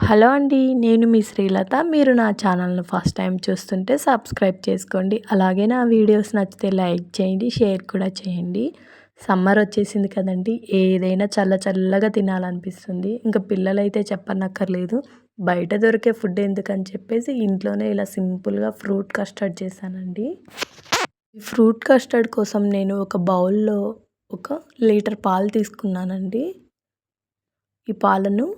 Hello అండి నేను మీ శ్రీలత. మీరు నా ఛానల్ను ఫస్ట్ టైం చూస్తుంటే సబ్స్క్రైబ్ చేసుకోండి. అలాగే నా వీడియోస్ నచ్చితే లైక్ చేయండి షేర్ కూడా చేయండి. సమ్మర్ వచ్చేసింది కదండి ఏదైనా చల్ల చల్లగా తినాలనిపిస్తుంది. ఇంకా పిల్లలైతే చెప్పనక్కర్లేదు. బయట దొరికే ఫుడ్ ఎందుకని చెప్పేసి ఇంట్లోనే ఇలా సింపుల్గా ఫ్రూట్ కస్టర్డ్ చేశానండి. ఫ్రూట్ కస్టర్డ్ కోసం నేను ఒక బౌల్లో ఒక లీటర్ పాలు తీసుకున్నానండి. ఈ పాలను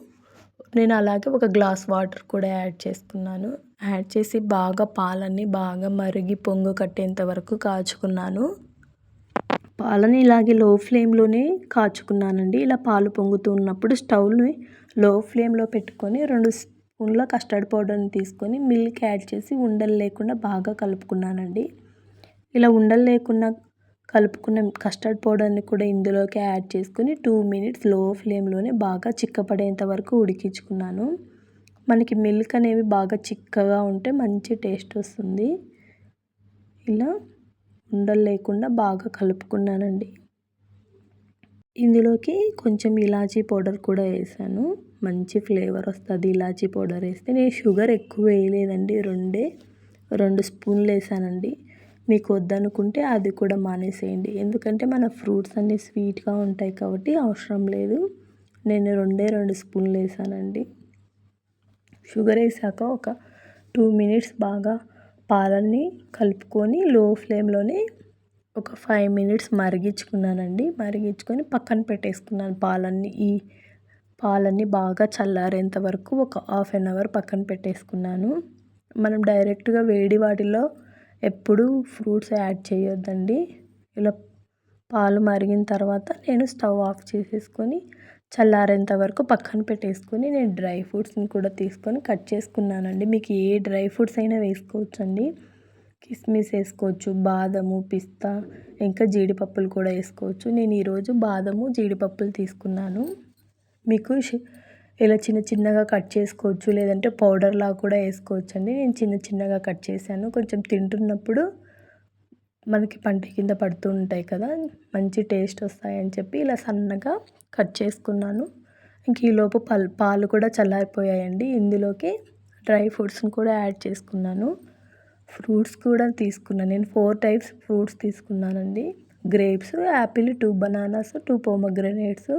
నేను అలాగే ఒక గ్లాస్ వాటర్ కూడా యాడ్ చేసుకున్నాను. యాడ్ చేసి బాగా పాలన్నీ బాగా మరిగి పొంగు కట్టేంత వరకు కాచుకున్నాను. పాలని ఇలాగే లో ఫ్లేమ్లోనే కాచుకున్నానండి. ఇలా పాలు పొంగుతూ ఉన్నప్పుడు స్టవ్ని లో ఫ్లేమ్లో పెట్టుకొని రెండు స్పూన్ల కస్టర్డ్ పౌడర్ని తీసుకొని మిల్క్ యాడ్ చేసి ఉండలు లేకుండా బాగా కలుపుకున్నానండి. ఇలా ఉండలు లేకుండా కలుపుకున్న కస్టర్డ్ పౌడర్ని కూడా ఇందులోకి యాడ్ చేసుకుని టూ మినిట్స్లో ఫ్లేమ్లోనే బాగా చిక్కపడేంత వరకు ఉడికించుకున్నాను. మనకి మిల్క్ అనేవి బాగా చిక్కగా ఉంటే మంచి టేస్ట్ వస్తుంది. ఇలా ఉండలు లేకుండా బాగా కలుపుకున్నానండి. ఇందులోకి కొంచెం ఇలాచీ పౌడర్ కూడా వేసాను. మంచి ఫ్లేవర్ వస్తుంది ఇలాచీ పౌడర్ వేస్తే. నేను షుగర్ ఎక్కువ వేయలేదండి. రెండే రెండు స్పూన్లు వేసానండి. మీకు వద్దనుకుంటే అది కూడా మానేసేయండి. ఎందుకంటే మన ఫ్రూట్స్ అన్నీ స్వీట్గా ఉంటాయి కాబట్టి అవసరం లేదు. నేను రెండే రెండు స్పూన్లు వేసానండి. షుగర్ వేసాక ఒక టూ మినిట్స్ బాగా పాలన్నీ కలుపుకొని లో ఫ్లేమ్లోనే ఒక ఫైవ్ మినిట్స్ మరిగించుకున్నానండి. మరిగించుకొని పక్కన పెట్టేసుకున్నాను పాలన్నీ. ఈ పాలన్నీ బాగా చల్లారేంత వరకు ఒక హాఫ్ అన్ అవర్ పక్కన పెట్టేసుకున్నాను. మనం డైరెక్ట్గా వేడి వాటిలో ఎప్పుడూ ఫ్రూట్స్ యాడ్ చేయొద్దండి. ఇలా పాలు మరిగిన తర్వాత నేను స్టవ్ ఆఫ్ చేసేసుకొని చల్లారేంత వరకు పక్కన పెట్టేసుకొని నేను డ్రై ఫ్రూట్స్ని కూడా తీసుకొని కట్ చేసుకున్నానండి. మీకు ఏ డ్రై ఫ్రూట్స్ అయినా వేసుకోవచ్చు అండి కిస్మిస్ వేసుకోవచ్చు బాదము పిస్తా ఇంకా జీడిపప్పులు కూడా వేసుకోవచ్చు. నేను ఈరోజు బాదము జీడిపప్పులు తీసుకున్నాను. మీకు ఇలా చిన్న చిన్నగా కట్ చేసుకోవచ్చు లేదంటే పౌడర్లా కూడా వేసుకోవచ్చు అండి నేను చిన్న చిన్నగా కట్ చేశాను. కొంచెం తింటున్నప్పుడు మనకి పంట కింద పడుతూ ఉంటాయి కదా మంచి టేస్ట్ వస్తాయని చెప్పి ఇలా సన్నగా కట్ చేసుకున్నాను. ఇంక ఈలోపు పల్ పాలు కూడా చల్లారిపోయాయండి. ఇందులోకి డ్రై ఫ్రూట్స్ని కూడా యాడ్ చేసుకున్నాను. ఫ్రూట్స్ కూడా తీసుకున్నాను నేను ఫోర్ టైప్స్ ఫ్రూట్స్ తీసుకున్నానండి. Grapes apple two bananas two pomegranates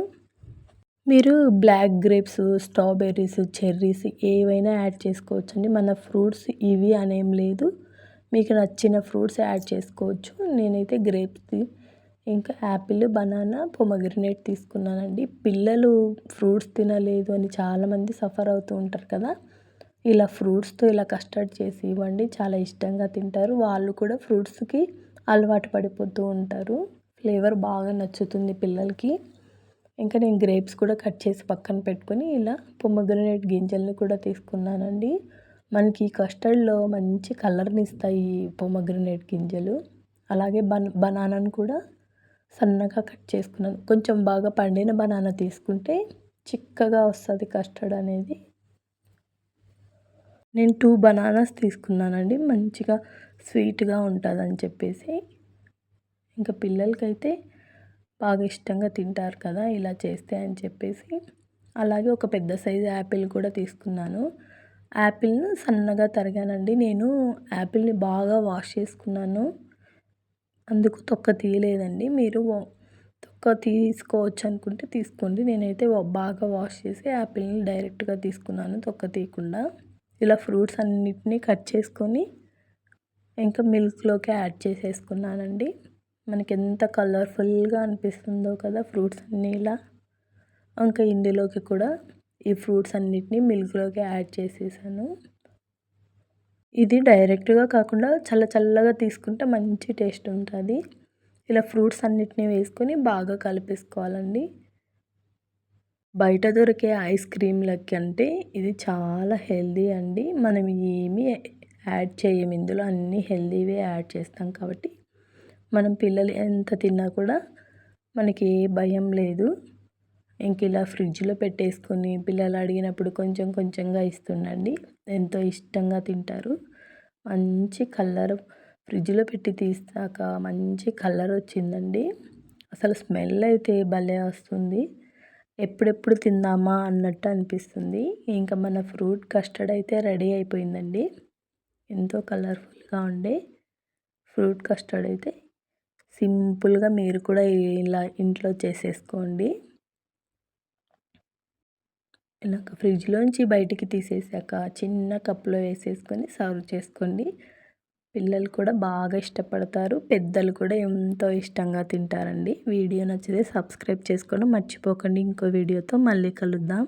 మీరు బ్లాక్ గ్రేప్స్ స్ట్రాబెర్రీస్ చెర్రీస్ ఏవైనా యాడ్ చేసుకోవచ్చండి. మన ఫ్రూట్స్ ఇవి అనేం లేదు. మీకు నచ్చిన ఫ్రూట్స్ యాడ్ చేసుకోవచ్చు. నేనైతే గ్రేప్స్ ఇంకా యాపిల్ బనానా పొమగ్రనేట్ తీసుకున్నానండి. పిల్లలు ఫ్రూట్స్ తినలేదు అని చాలామంది సఫర్ అవుతూ ఉంటారు కదా. ఇలా ఫ్రూట్స్తో ఇలా కస్టర్డ్ చేసి ఇవ్వండి. చాలా ఇష్టంగా తింటారు. వాళ్ళు కూడా ఫ్రూట్స్కి అలవాటు పడిపోతూ ఉంటారు. ఫ్లేవర్ బాగా నచ్చుతుంది పిల్లలకి. ఇంకా నేను గ్రేప్స్ కూడా కట్ చేసి పక్కన పెట్టుకొని ఇలా పొమ్మగ్రనేట్ గింజలను కూడా తీసుకున్నానండి. మనకి కస్టర్డ్లో మంచి కలర్ని ఇస్తాయి పొమ్మగ్రనేట్ గింజలు. అలాగే బన్ బనానాను కూడా సన్నగా కట్ చేసుకున్నాను. కొంచెం బాగా పండిన బనానా తీసుకుంటే చిక్కగా వస్తుంది కస్టర్డ్ అనేది. నేను టూ బనానాస్ తీసుకున్నానండి. మంచిగా స్వీట్గా ఉంటుందని చెప్పేసి. ఇంకా పిల్లలకైతే బాగా ఇష్టంగా తింటారు కదా ఇలా చేస్తే అని చెప్పేసి. అలాగే ఒక పెద్ద సైజు యాపిల్ కూడా తీసుకున్నాను. యాపిల్ను సన్నగా తరిగానండి. నేను యాపిల్ని బాగా వాష్ చేసుకున్నాను. అందుకు తొక్క తీయలేదండి. మీరు తొక్క తీసుకోవచ్చు అనుకుంటే తీసుకోండి. నేనైతే బాగా వాష్ చేసి యాపిల్ని డైరెక్ట్గా తీసుకున్నాను తొక్క తీయకుండా. ఇలా ఫ్రూట్స్ అన్నిటినీ కట్ చేసుకొని ఇంకా మిల్క్లోకి యాడ్ చేసేసుకున్నానండి. మనకి ఎంత కలర్ఫుల్గా అనిపిస్తుందో కదా ఫ్రూట్స్ అన్నీ ఇలా. ఇంకా ఇందులోకి కూడా ఈ ఫ్రూట్స్ అన్నిటినీ మిల్క్లోకి యాడ్ చేసేసాను. ఇది డైరెక్ట్గా కాకుండా చల్ల చల్లగా తీసుకుంటే మంచి టేస్ట్ ఉంటుంది. ఇలా ఫ్రూట్స్ అన్నిటినీ వేసుకొని బాగా కలిపేసుకోవాలండి. బయట దొరికే ఐస్ క్రీమ్లకి అంటే ఇది చాలా హెల్దీ అండి. మనం ఏమీ యాడ్ చేయము. ఇందులో అన్నీ హెల్దీవే యాడ్ చేస్తాం కాబట్టి మనం పిల్లలు ఎంత తిన్నా కూడా మనకి ఏ భయం లేదు. ఇంక ఇలా ఫ్రిడ్జ్లో పెట్టేసుకొని పిల్లలు అడిగినప్పుడు కొంచెం కొంచెంగా ఇస్తుండండి. ఎంతో ఇష్టంగా తింటారు. మంచి కలర్ ఫ్రిడ్జ్లో పెట్టి తీస్తాక మంచి కలర్ వచ్చిందండి. అసలు స్మెల్ అయితే భలే వస్తుంది. ఎప్పుడెప్పుడు తిందామా అన్నట్టు అనిపిస్తుంది. ఇంకా మన ఫ్రూట్ కస్టర్డ్ అయితే రెడీ అయిపోయిందండి. ఎంతో కలర్ఫుల్గా ఉండే ఫ్రూట్ కస్టర్డ్ అయితే సింపుల్గా మీరు కూడా ఇలా ఇంట్లో చేసేసుకోండి. ఇలా ఫ్రిడ్జ్లోంచి బయటికి తీసేసాక చిన్న కప్లో వేసేసుకొని సర్వ్ చేసుకోండి. పిల్లలు కూడా బాగా ఇష్టపడతారు. పెద్దలు కూడా ఎంతో ఇష్టంగా తింటారండి. వీడియో నచ్చితే సబ్స్క్రైబ్ చేసుకోవడం మర్చిపోకండి. ఇంకో వీడియోతో మళ్ళీ కలుద్దాం.